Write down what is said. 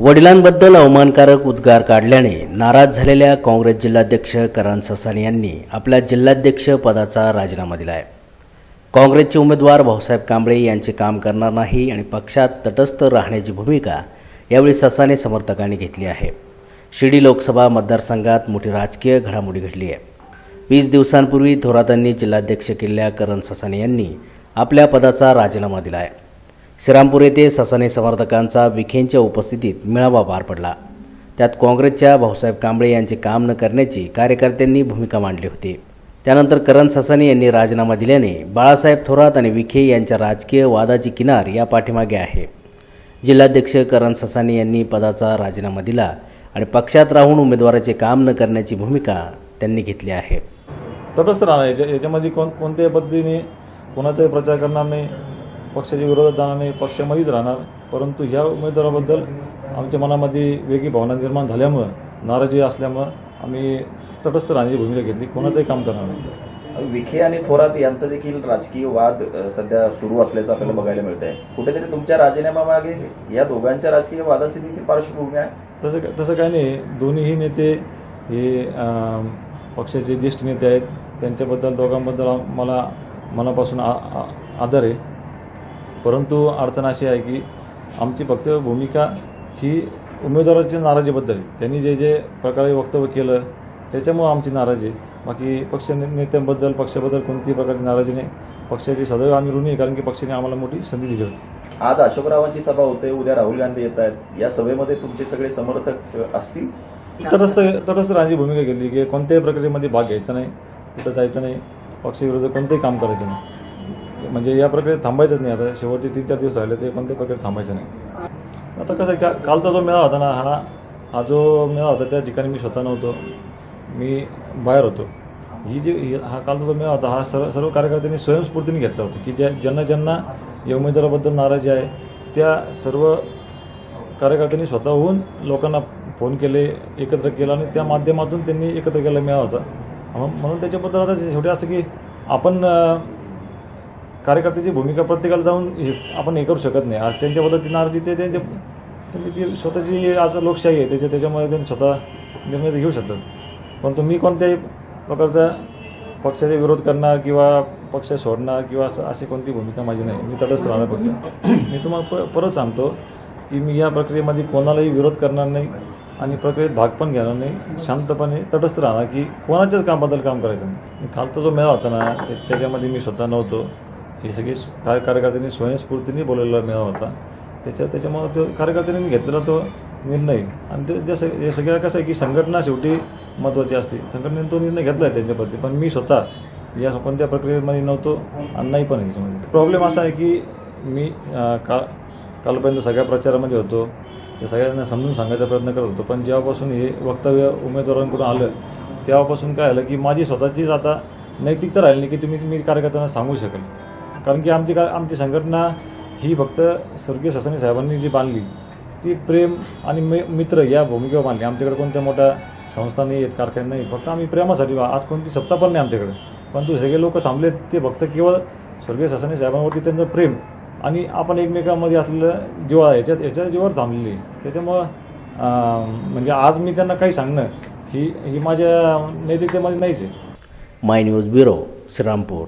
वडिलांबद्दल अवमानकारक उद्गार काढल्याने नाराज झालेल्या काँग्रेस जिल्हाध्यक्ष करण ससाणे यांनी आपल्या जिल्हाध्यक्ष पदाचा राजीनामा दिला आहे काँग्रेसचे उमेदवार भाऊसाहेब कांबळे यांचे काम करणार नाही आणि पक्षात तटस्थ राहण्याची भूमिका यावेळी ससाने समर्थकांनी घेतली आहे. शिर्डी लोकसभा मतदारसंघात मोठी राजकीय घडामोडी घडली आहे. वीस दिवसांपूर्वी थोरातांनी जिल्हाध्यक्ष केलेल्या करण ससाने यांनी आपल्या पदाचा राजीनामा दिला आहे श्रीरामपूर येथे ससाने समर्थकांचा विखेंच्या उपस्थितीत मेळावा पार पडला. त्यात काँग्रेसच्या भाऊसाहेब कांबळे यांचे काम न करण्याची कार्यकर्त्यांनी भूमिका मांडली होती. त्यानंतर करण ससाने यांनी राजीनामा दिल्याने बाळासाहेब थोरात आणि विखे यांच्या राजकीय वादाची किनार या पाठीमागे आहे. जिल्हाध्यक्ष करण ससाने यांनी पदाचा राजीनामा दिला आणि पक्षात राहून उमेदवाराचे काम न करण्याची भूमिका त्यांनी घेतली आहे. तटस्थ राहणार याच्या याच्यामध्ये कोण कोणत्याही पद्धतीने कोणाचाही प्रचार करणार नाही. पक्षाच्या विरोधात जाणार नाही पक्षामध्येच राहणार. परंतु ह्या उमेदवाराबद्दल आमच्या मनामध्ये वेगळी भावना निर्माण झाल्यामुळं नाराजी असल्यामुळं आम्ही तटस्थ राहण्याची भूमिका घेतली. कोणाचंही काम करणार नाही. विखे आणि थोरात यांचा देखील राजकीय वाद सध्या सुरू असल्याचं आपल्याला बघायला मिळत आहे कुठेतरी तुमच्या राजीनाम्यामागे या दोघांच्या राजकीय वादाची देखील पार्श्वभूमी आहे? तसं तसं काही नाही. दोन्हीही नेते हे पक्षाचे ज्येष्ठ नेते आहेत. त्यांच्याबद्दल दोघांबद्दल मला मनापासून आदर आहे. परंतु अडचण अशी आहे की आमची फक्त भूमिका ही उमेदवाराच्या नाराजीबद्दल. त्यांनी जे जे प्रकारे वक्तव्य केलं त्याच्यामुळं आमची नाराजी बाकी पक्ष नेत्यांबद्दल पक्षाबद्दल कोणतीही प्रकारची नाराजी नाही. पक्षाची सदैव आम्ही ऋणी आहे कारण की पक्षाने आम्हाला मोठी संधी दिली होती. आज अशोकरावांची सभा होते उद्या राहुल गांधी येत आहेत. या सभेमध्ये तुमचे सगळे समर्थक असतील? तटस्थ तटस्थ राहण्याची भूमिका घेतली की कोणत्याही प्रक्रियेमध्ये भाग घ्यायचा नाही कुठं जायचं नाही पक्षविरोधात कोणतेही काम करायचं नाही. म्हणजे या प्रकारे थांबायचंच नाही. आता शेवटचे तीन चार दिवस राहिले ते पण ते प्रक्रियेत थांबायचं नाही. आता कसं आहे का कालचा जो मेळा होता ना हा हा जो मेळा होता त्या ठिकाणी मी स्वतः नव्हतो. मी बाहेर होतो. ही जी ही- हा कालचा जो मेळा होता हा सर्व सर्व कार्यकर्त्यांनी स्वयंस्फूर्तीने घेतला होता की ज्या ज्यांना ज्यांना या उमेदवाराबद्दल नाराजी आहे त्या सर्व कार्यकर्त्यांनी स्वतःहून लोकांना फोन केले एकत्र केलं आणि त्या माध्यमातून त्यांनी एकत्र केला मेळा होता. म्हणून म्हणून त्याच्याबद्दल आता शेवटी असं की आपण कार्यकर्त्याची भूमिका प्रत्येकाला जाऊन हे- आपण हे करू शकत नाही. आज त्यांच्याबद्दल ती नाराजी ते त्यांच्या तुम्ही ती स्वतःची आज लोकशाही आहे त्याच्या त्याच्यामुळे त्यांनी स्वतः निर्णय घेऊ शकतात. परंतु मी कोणत्याही प्रकारचा पक्षाचा विरोध करणार किंवा पक्ष सोडणार किंवा असं अशी कोणती भूमिका माझी नाही. मी तटस्थ राहणार फक्त. मी तुम्हाला परत सांगतो की मी या प्रक्रियेमध्ये कोणालाही विरोध करणार नाही आणि प्रक्रियेत भाग पण घेणार नाही. शांतपणे तटस्थ राहणार की कोणाच्याच कामाबद्दल काम करायचं नाही. खालचा जो मेळा होता ना ते- त्याच्यामध्ये मी स्वतः नव्हतो. हे सगळे कार कार्य कार्यकर्त्यांनी स्वयंस्फूर्तीने बोलवलेला मेळावा होता. त्याच्या त्याच्यामुळे तो कार्यकर्त्यांनी घेतलेला तो निर्णय. आणि ते जे सग- हे सगळ्या कसं आहे की संघटना शेवटी महत्त्वाची असते. संघटनेने तो निर्णय घेतला आहे त्यांच्याप्रती पण मी स्वतः या कोणत्या प्रक्रियेमध्ये नव्हतो आणि नाही पण याच्यामध्ये प्रॉब्लेम असा आहे की मी का कालपर्यंत सगळ्या प्रचारामध्ये होतो. ते सगळ्यांना समजून सांगायचा प्रयत्न करत होतो. पण जेव्हापासून हे वक्तव्य उमेदवारांकडून आलं तेव्हापासून काय आलं की माझी स्वतःचीच आता नैतिकता राहिली की तुम्ही मी कार्यकर्त्यांना सांगू शकेल कारण की आमची का आमची संघटना ही फक्त स्वर्गीय ससानी साहेबांनी जी बांधली ती प्रेम आणि मी मित्र या भूमिकेवर बांधली. आमच्याकडे कोणत्या मोठ्या संस्था नाही आहेत कारखाने नाही फक्त आम्ही प्रेमासाठी आज कोणती सत्ता पण नाही आमच्याकडे. पण सगळे लोक थांबले ते फक्त केवळ स्वर्गीय ससानी साहेबांवरती त्यांचं प्रेम आणि आपण एकमेकांमध्ये असलेलं जिव्हाळा याच्यात याच्या जीवावर थांबलेली आहे. त्याच्यामुळं म्हणजे आज मी त्यांना काही सांगणं ही ही माझ्या नैतिकतेमध्ये नाहीच आहे. My news bureau Shrirampur.